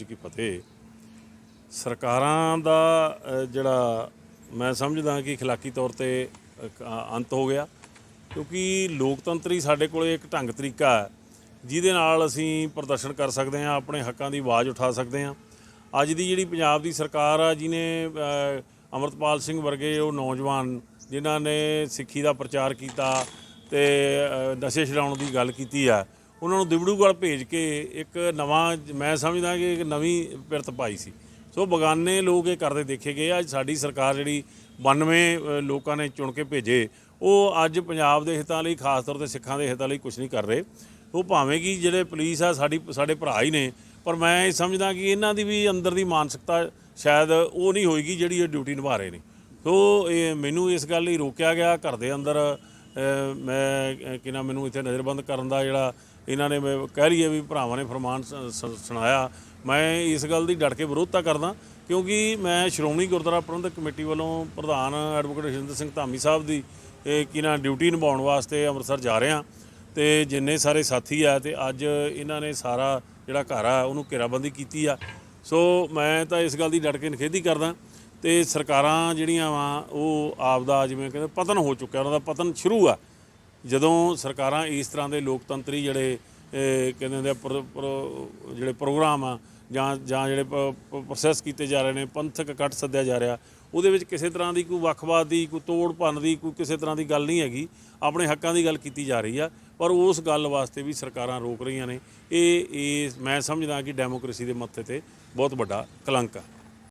ਜੀ ਕੀ ਫਤਿਹ ਸਰਕਾਰਾਂ ਦਾ ਅ, ਜਿਹੜਾ ਮੈਂ ਸਮਝਦਾ ਕਿ اخلاقی ਤੌਰ ਤੇ ਇੱਕ, ਅ, ਅੰਤ ਹੋ ਗਿਆ ਕਿਉਂਕਿ ਲੋਕਤੰਤਰੀ ਸਾਡੇ ਕੋਲੇ ਇੱਕ ਢੰਗ ਤਰੀਕਾ ਹੈ ਜਿਹਦੇ ਨਾਲ ਅਸੀਂ ਪ੍ਰਦਰਸ਼ਨ ਕਰ ਸਕਦੇ ਹਾਂ ਆਪਣੇ ਹੱਕਾਂ ਦੀ ਆਵਾਜ਼ ਉਠਾ ਸਕਦੇ ਹਾਂ ਅੱਜ ਦੀ ਜਿਹੜੀ ਪੰਜਾਬ ਦੀ ਸਰਕਾਰ ਆ ਜਿਹਨੇ ਅ, ਅੰਮ੍ਰਿਤਪਾਲ ਸਿੰਘ ਵਰਗੇ ਉਹ ਨੌਜਵਾਨ ਜਿਨ੍ਹਾਂ ਨੇ ਸਿੱਖੀ ਦਾ ਪ੍ਰਚਾਰ ਕੀਤਾ ਤੇ ਅ, ਨਸ਼ੇ ਛਡਾਉਣ ਦੀ ਗੱਲ ਕੀਤੀ ਆ ਉਹਨਾਂ ਨੂੰ ਦਿਬੜੂਗੜ ਭੇਜ ਕੇ ਇੱਕ ਨਵਾਂ ਮੈਂ ਸਮਝਦਾ ਕਿ ਇੱਕ ਨਵੀਂ ਪਿਰਤ ਪਾਈ ਸੀ। ਸੋ ਬਗਾਨੇ ਲੋਕ ਇਹ ਕਰਦੇ ਦੇਖੇ ਗਏ ਅੱਜ ਸਾਡੀ ਸਰਕਾਰ ਜਿਹੜੀ 92 ਲੋਕਾਂ ਨੇ ਚੁਣ ਕੇ ਭੇਜੇ ਉਹ ਅੱਜ ਪੰਜਾਬ ਦੇ ਹਿੱਤਾਂ ਲਈ ਖਾਸ ਤੌਰ ਤੇ ਸਿੱਖਾਂ ਦੇ ਹਿੱਤਾਂ ਲਈ ਕੁਝ ਨਹੀਂ ਕਰ ਰਹੇ। ਉਹ ਭਾਵੇਂ ਕਿ ਜਿਹੜੇ ਪੁਲਿਸ ਆ ਸਾਡੀ ਸਾਡੇ ਭਰਾ ਹੀ ਨੇ ਪਰ ਮੈਂ ਇਹ ਸਮਝਦਾ ਕਿ ਇਹਨਾਂ ਦੀ ਵੀ ਅੰਦਰ ਦੀ ਮਾਨਸਿਕਤਾ ਸ਼ਾਇਦ ਉਹ ਨਹੀਂ ਹੋਏਗੀ ਜਿਹੜੀ ਇਹ ਡਿਊਟੀ ਨਿਭਾ ਰਹੇ ਨੇ। ਸੋ ਇਹ ਮੈਨੂੰ ਇਸ ਗੱਲ ਲਈ ਰੋਕਿਆ ਗਿਆ ਘਰ ਦੇ ਅੰਦਰ ਮੈਂ ਅ, ਕਿ ਨਾ ਮੈਨੂੰ ਇੱਥੇ ਨਜ਼ਰਬੰਦ ਕਰਨ ਦਾ ਜਿਹੜਾ ਇਹਨਾਂ ਨੇ ਮੈਂ ਕਹਿ ਲਈਏ ਵੀ ਭਰਾਵਾਂ ਨੇ ਫਰਮਾਨ ਸ- ਸੁਣਾਇਆ। ਮੈਂ ਇਸ ਗੱਲ ਦੀ ਡਟ ਕੇ ਵਿਰੋਧਤਾ ਕਰਦਾ, ਕਿਉਂਕਿ ਮੈਂ ਸ਼੍ਰੋਮਣੀ ਗੁਰਦੁਆਰਾ ਪ੍ਰਬੰਧਕ ਕਮੇਟੀ ਵੱਲੋਂ ਪ੍ਰਧਾਨ ਐਡਵੋਕੇਟ ਰਜਿੰਦਰ ਸਿੰਘ ਧਾਮੀ ਸਾਹਿਬ ਦੀ ਇਹ ਕਿ ਨਾ ਡਿਊਟੀ ਨਿਭਾਉਣ ਵਾਸਤੇ ਅੰਮ੍ਰਿਤਸਰ ਜਾ ਰਿਹਾ ਤੇ ਜਿੰਨੇ ਸਾਰੇ ਸਾਥੀ ਆ ਤੇ ਅੱਜ ਇਹਨਾਂ ਨੇ ਸਾਰਾ ਜਿਹੜਾ ਘਰ ਆ ਉਹਨੂੰ ਘੇਰਾਬੰਦੀ ਕੀਤੀ ਆ। ਸੋ ਮੈਂ ਤਾਂ ਇਸ ਗੱਲ ਦੀ ਡਟ ਕੇ ਨਿਖੇਧੀ ਕਰਦਾ ਤੇ ਸਰਕਾਰਾਂ ਜਿਹੜੀਆਂ ਵਾ ਉਹ ਆਪ ਦਾ ਜਿਵੇਂ ਕਹਿੰਦੇ ਪਤਨ ਹੋ ਚੁੱਕਿਆ, ਉਹਨਾਂ ਦਾ ਪਤਨ ਸ਼ੁਰੂ ਆ। ਜਦੋਂ ਸਰਕਾਰਾਂ ਇਸ ਤਰ੍ਹਾਂ ਦੇ ਲੋਕਤੰਤਰੀ ਜਿਹੜੇ ਕਹਿੰਦੇ ਹੁੰਦੇ ਆ, ਪ੍ਰੋ- ਪ੍ਰੋ- ਜਿਹੜੇ ਪ੍ਰੋਗਰਾਮ ਆ, ਜਾਂ ਜਾਂ ਜਿਹੜੇ ਪ੍ਰੋਸੈਸ ਕੀਤੇ ਜਾ ਰਹੇ ਨੇ, ਪੰਥਕ ਇਕੱਠ ਸੱਦਿਆ ਜਾ ਰਿਹਾ, ਉਹਦੇ ਵਿੱਚ ਕਿਸੇ ਤਰ੍ਹਾਂ ਦੀ ਕੋਈ ਵੱਖਵਾਦ ਦੀ, ਕੋਈ ਤੋੜ ਭੰਨ ਦੀ, ਕੋਈ ਕਿਸੇ ਤਰ੍ਹਾਂ ਦੀ ਗੱਲ ਨਹੀਂ ਹੈਗੀ, ਆਪਣੇ ਹੱਕਾਂ ਦੀ ਗੱਲ ਕੀਤੀ ਜਾ ਰਹੀ ਆ, ਪਰ ਉਸ ਗੱਲ ਵਾਸਤੇ ਵੀ ਸਰਕਾਰਾਂ ਰੋਕ ਰਹੀਆਂ ਨੇ। ਇਹ ਇਹ ਮੈਂ ਸਮਝਦਾ ਕਿ ਡੈਮੋਕ੍ਰੇਸੀ ਦੇ ਮੱਥੇ ਤੇ ਬਹੁਤ ਵੱਡਾ ਕਲੰਕ ਆ।